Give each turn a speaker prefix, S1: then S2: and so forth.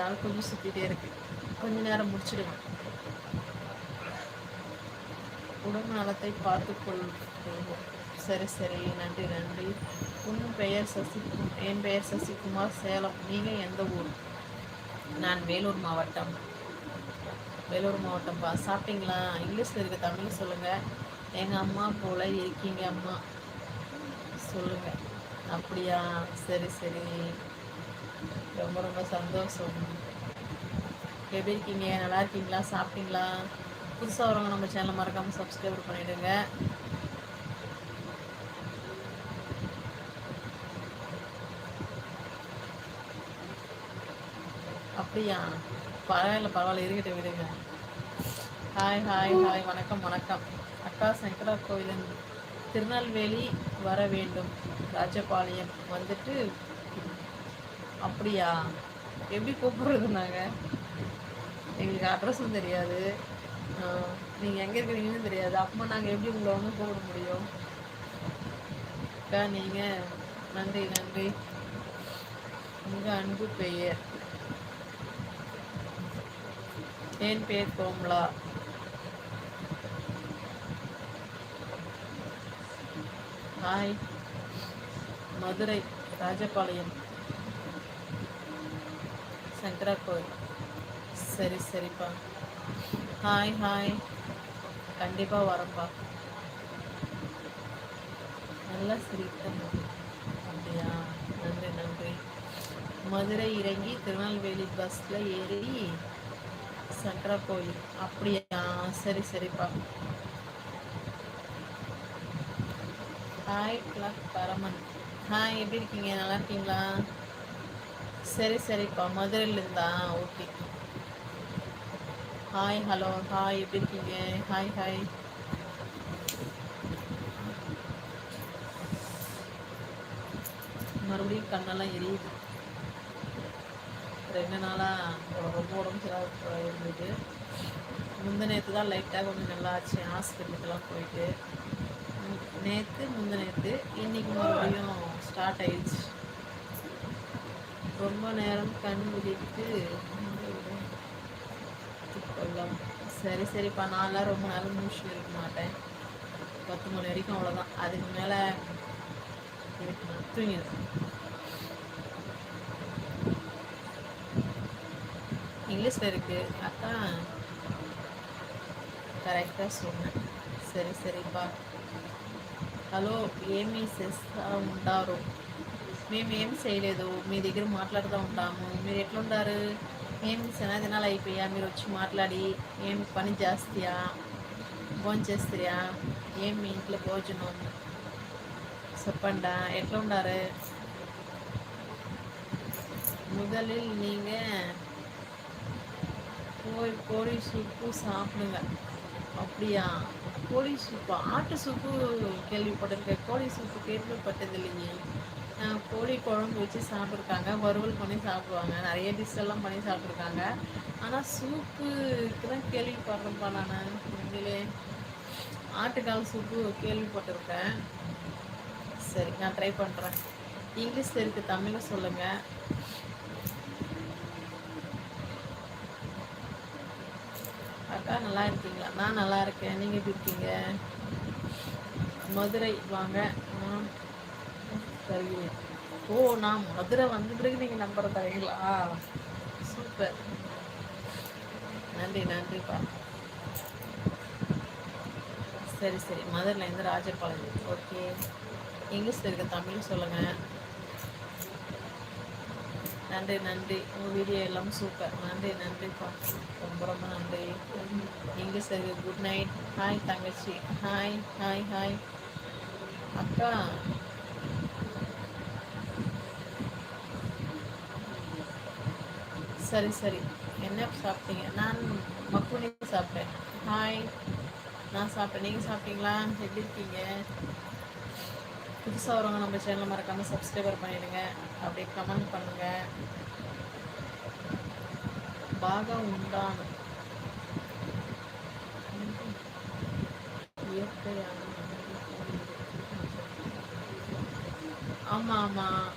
S1: அதனால் கொஞ்சம் சுற்றிட்டே இருக்கு. கொஞ்ச நேரம் முடிச்சிடுவேன் உடம்பு நலத்தை பார்த்து கொள்வோம் சரி சரி. நன்றி நன்றி. உன் பெயர் சசி என் பெயர் சசிகுமார் சேலம். நீங்கள் எந்த ஊர்? நான் வேலூர் மாவட்டம். வேலூர் மாவட்டம்ப்பா சாப்பிட்டீங்களா? இங்கிலீஷில் இருக்க தமிழ் சொல்லுங்கள் எங்கள் அம்மா போல் இருக்கீங்க அம்மா. சொல்லுங்கள் அப்படியா? சரி சரி. ரொம்ப ரொம்ப சந்தோஷம். எப்படி இருக்கீங்க? நல்லா இருக்கீங்களா? சாப்பிட்டீங்களா? புதுசாக வரவங்க நம்ம சேனலை மறக்காமல் சப்ஸ்கிரைப் பண்ணிவிடுங்க அப்படியா? பரவாயில்ல பரவாயில்ல. இருக்கட்டும் விடுங்க ஹாய் ஹாய் ஹாய் வணக்கம் வணக்கம். அக்கா சங்கரா கோயிலின் திருநெல்வேலி வர வேண்டும். ராஜபாளையம் வந்துட்டு அப்படியா? எப்படி கூப்பிடுறது நாங்கள் எங்களுக்கு அட்ரஸும் தெரியாது. நீங்கள் எங்கே இருக்கிறீங்கன்னு தெரியாது. அப்போ நாங்கள் எப்படி உங்களை வந்து கூப்பிட முடியும்? அக்கா நீங்கள் நன்றி நன்றி. உங்கள் அன்பு பெயர். என் பேர் கோம்லா. ஹாய். மதுரை ராஜபாளையம். சங்கரா கோயில் சரி சரிப்பா. Hi hi. கண்டிப்பாக வரப்பா. நல்லா சிரித்த அப்படியா? நன்றி நன்றி. மதுரை இறங்கி திருநெல்வேலி பஸ்ஸில் ஏறி சங்கரா கோயில் அப்படியா? சரி சரிப்பா. ஹாய் கிளாக் பரமன். ஹாய் எப்படி இருக்கீங்க? நல்லா இருக்கீங்களா? சரி சரிப்பா. மதுரையிலேருந்தா ஓகே. ஹாய் ஹலோ ஹாய் எப்படி இருக்கீங்க? ஹாய் ஹாய் மறுபடியும் கண்ணெல்லாம் எரியுது. ரெண்டு நாளாக ரொம்ப உடம்பு சரியாக இருந்தது. முந்தினேற்று தான் லைட்டாக கொஞ்சம் நல்லா ஆச்சு. ஹாஸ்பிட்டலுக்கெல்லாம் போயிட்டு. நேற்று முந்தினேற்று இன்னைக்கு மறுபடியும் ஸ்டார்ட் ஆயிடுச்சு. ரொம்ப நேரம் கண் விழித்து கொள்ளலாம் சரி சரிப்பா. நான்லாம் ரொம்ப நேரம் மூச்சு இருக்க மாட்டேன். பத்து மணி வரைக்கும் அவ்வளோதான் அதுக்கு மேலே தூங்கிடும் இங்கிலீஷில் இருக்குது அக்கா கரெக்டாக சொன்னேன். சரி சரிப்பா. ஹலோ ஏமி செஸ்ஸாக உண்டாரும் మేము ఏం చేయలేదు మీ దగ్గర మాట్లాడుతూ ఉంటాము మీరు ఎట్లుంటారు ఏం దినాలు అయిపోయా మీరు వచ్చి మాట్లాడి ఏం పని చేస్తాయా భోజనం చేస్తాయా ఏం మీ ఇంట్లో భోజనం చెప్పండా ఎట్లుండారు முதலில் நீங்கள் போய் கோழி சூப்பு சாப்பிடுங்க அப்படியா கோழி சூப்பு ஆட்டு சூப்பு கேள்விப்பட்டிருக்கேன் கோழி சூப்பு கேள்விப்பட்டது இல்லைங்க கோழி குழம்பு வச்சு சாப்பிட்ருக்காங்க. வறுவல் பண்ணி சாப்பிடுவாங்க. நிறைய டிஷ் எல்லாம் பண்ணி சாப்பிட்ருக்காங்க. ஆனால் சூப்புக்கு தான் கேள்விப்படுறேன்ப்பா நான். உண்மையிலே ஆட்டுக்கால் சூப்பு கேள்விப்பட்டிருக்கேன். சரி நான் ட்ரை பண்ணுறேன் இங்கிலீஷ் இருக்குது தமிழை சொல்லுங்கள் அக்கா நல்லா இருக்கீங்களா? நான் நல்லா இருக்கேன். நீங்கள் எப்படி இருக்கீங்க? மதுரை வாங்க. சரி ஓ நான் மதுரை வந்த பிறகு நீங்கள் நம்பர் தரீங்களா? சூப்பர். நன்றி நன்றிப்பா. சரி சரி. மதுரையிலேருந்து ராஜபாளையம். ஓகே. இங்கிலீஷில் இருக்க தமிழ் சொல்லுங்கள் நன்றி நன்றி. உங்கள் வீடியோ எல்லாம் சூப்பர். நன்றி நன்றிப்பா. ரொம்ப ரொம்ப நன்றி. நீங்கள் சரி குட் நைட். ஹாய் தங்கச்சி. Hi hi hi. அக்கா சரி சரி. என்ன சாப்பிட்டீங்க? நான் மக்குனி சாப்பிட்டேன். ஹாய் நான் சாப்பிட்டேன். நீங்கள் சாப்பிட்டீங்களா? எப்படி இருக்கீங்க? புதுசாக வரவங்க நம்ம சேனலை மறக்காமல் சப்ஸ்கிரைபர் பண்ணிவிடுங்க அப்படியே கமெண்ட் பண்ணுங்கள் பாக உண்டான. இயற்கையான ஆமாம் ஆமாம்